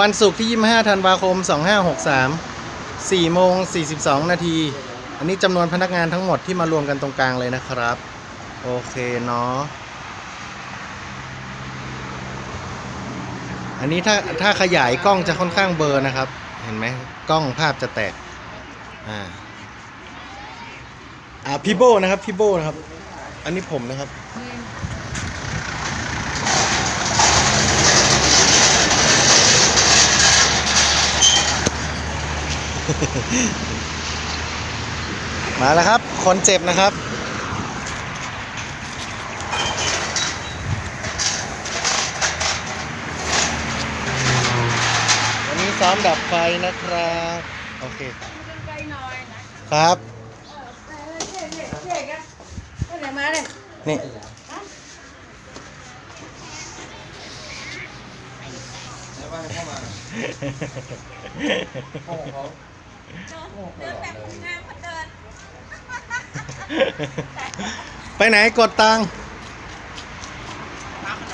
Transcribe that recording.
วันศุกร์ที่ 25 ธันวาคม 2563 4โมง 42 นาที อันนี้จำนวนพนักงานทั้งหมดที่มารวมกันตรงกลางเลยนะครับ โอเคเนาะ อันนี้ถ้าถ้าขยายกล้องจะค่อนข้างเบอร์นะครับ เห็นไหมกล้องภาพจะแตก อ่า อ่าพี่โบนะครับพี่โบนะครับ อันนี้ผมนะครับ มาแล้วครับ คนเจ็บนะครับ วันนี้ซ้อมดับไฟนะครับ โอเคไกลหน่อยนะครับเออเจ๊ เจ๊เจ๊กันไปไหนมาเนี่ยนี่ไปไหนกดตังค์